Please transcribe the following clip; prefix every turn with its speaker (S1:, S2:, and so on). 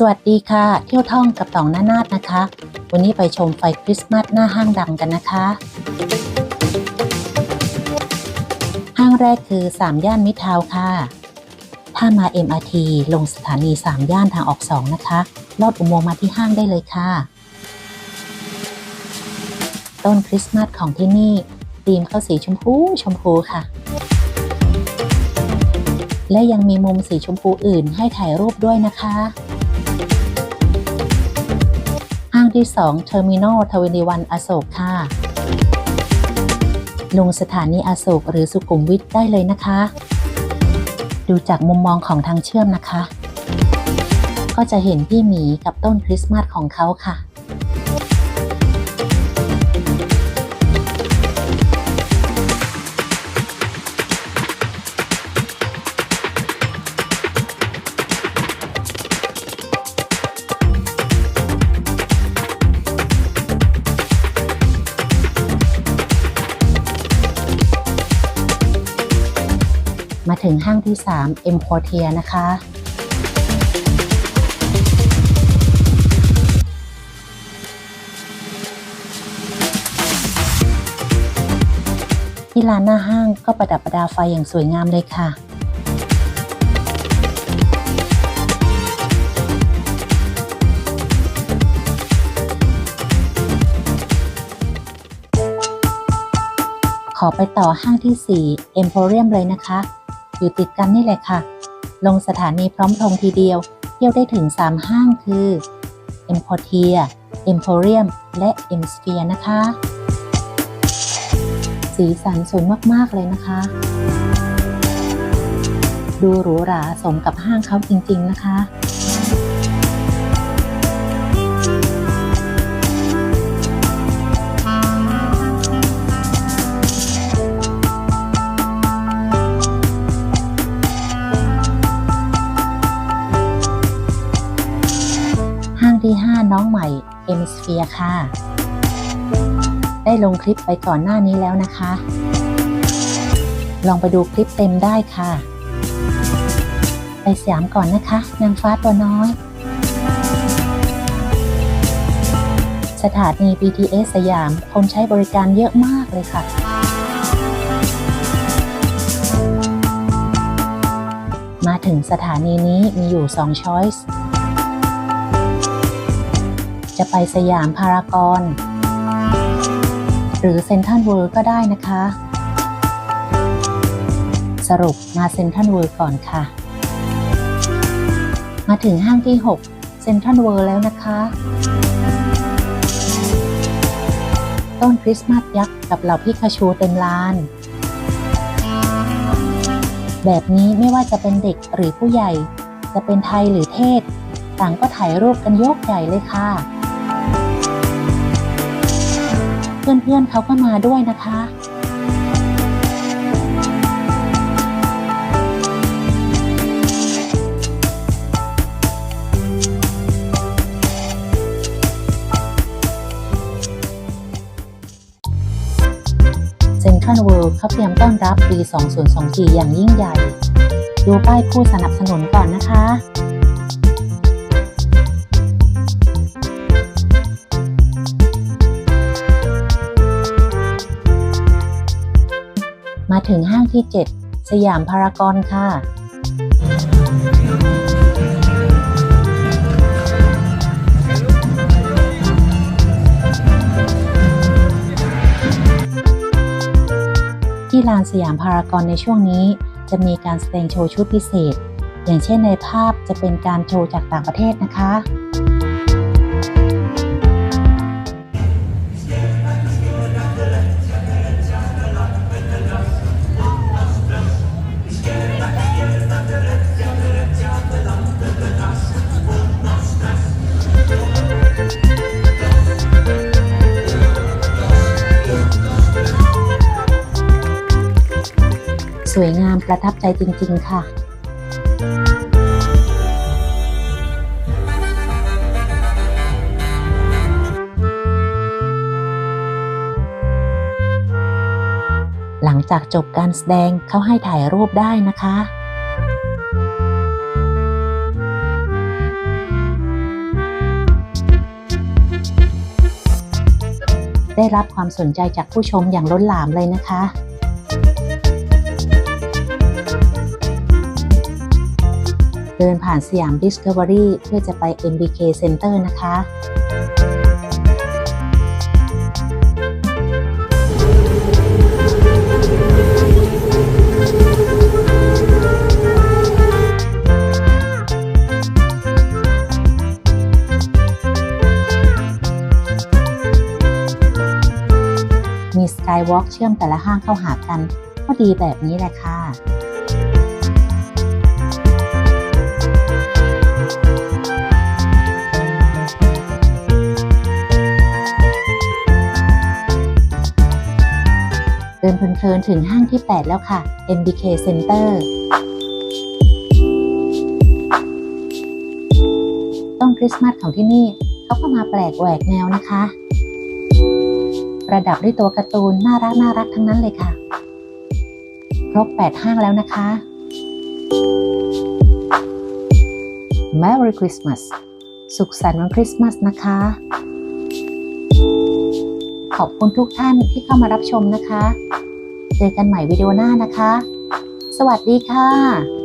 S1: สวัสดีค่ะ เที่ยวท่องกับตองหน้านาดนะคะ วันนี้ไปชมไฟคริสต์มาสหน้าห้างดังกันนะคะ ห้างแรกคือ 3 ย่านมิทาวค่ะ ถ้ามา MRT ลงสถานี 3 ย่านทางออก 2 นะคะ ลอดอุโมงค์มาที่ห้างได้เลยค่ะ ต้นคริสต์มาสของที่นี่ธีมเข้าสีชมพูชมพูค่ะและยังมีมุมสีชมพูอื่นให้ถ่ายรูปด้วยนะคะ ที่ 2 Terminal 21อโศกค่ะ ลงสถานีอโศกหรือสุขุมวิทได้เลยนะคะ ดูจากมุมมองของทางเชื่อมนะคะ ก็จะเห็นพี่หมีกับต้นคริสต์มาสของเขาค่ะ ถึงห้างที่ 3 M Quartier นะคะที่ลานหน้าห้างก็ประดับประดาไฟอย่างสวยงามเลยค่ะ ขอไปต่อห้างที่ 4 Emporium เลยนะคะ อยู่ติดกันนี่แหละค่ะ ลงสถานีพร้อมพงทีเดียว เที่ยวได้ถึง 3 ห้างคือ Emportia Emporium และ M Sphere นะคะ สีสันสวยมาก ๆ เลยนะคะ ดูหรูหราสมกับห้างเขาจริง ๆ นะคะ น้องใหม่ M Sphere ค่ะ ได้ลงคลิปไปก่อนหน้านี้แล้วนะคะ ลองไปดูคลิปเต็มได้ค่ะ ไปสยามก่อนนะคะ นางฟ้าตัวน้อย สถานี BTS สยามคนใช้บริการเยอะมากเลยค่ะมาถึงสถานีนี้มีอยู่2 choice จะไปสยามพารากอนหรือเซนทรัลเวิร์ก็ได้นะคะ สรุปมาเซนทรัลเวิร์ก่อนค่ะ มาถึงห้างที่ 6 เซนทรัลเวิร์แล้วนะคะ ต้นคริสต์มาสยักษ์กับเหล่าพิคาชูเต็มลาน แบบนี้ไม่ว่าจะเป็นเด็กหรือผู้ใหญ่ จะเป็นไทยหรือเทศ ต่างก็ถ่ายรูปกันยกใหญ่เลยค่ะ พื่อนๆเขาก็มาด้วยนะคะเซ็นทรัลเวิลด์เขาเตรียมต้อนรับปี 2024 อย่างยิ่งใหญ่ ดูป้ายผู้สนับสนุนก่อนนะคะ ถึงห้างที่ 7 สยามพารากอนค่ะ ที่ลานสยามพารากอนในช่วงนี้ จะมีการแสดงโชว์ชุดพิเศษ อย่างเช่นในภาพจะเป็นการโชว์จากต่างประเทศนะคะ สวยงามประทับใจจริง ๆ ค่ะ หลังจากจบการแสดงเขาให้ถ่ายรูปได้นะคะได้รับความสนใจจากผู้ชมอย่างล้นหลามเลยนะคะ เดินผ่านสยาม Discovery เพื่อจะไป MBK Center นะคะ มีสกายวอล์กเชื่อมแต่ละห้างเข้าหากันก็ดีแบบนี้แหละค่ะ เพลินๆ ถึงห้างที่ 8 แล้วค่ะ MBK Center ต้นคริสต์มาสของที่นี่เขาก็มาแปลกแหวกแนวนะคะ ประดับด้วยตัวการ์ตูนน่ารักน่ารักทั้งนั้นเลยค่ะ ครบ 8 ห้างแล้วนะคะ Merry Christmas สุขสันต์วันคริสต์มาสนะคะ ขอบคุณทุกท่านที่เข้ามารับชมนะคะ เจอกันใหม่วิดีโอหน้านะคะ สวัสดีค่ะ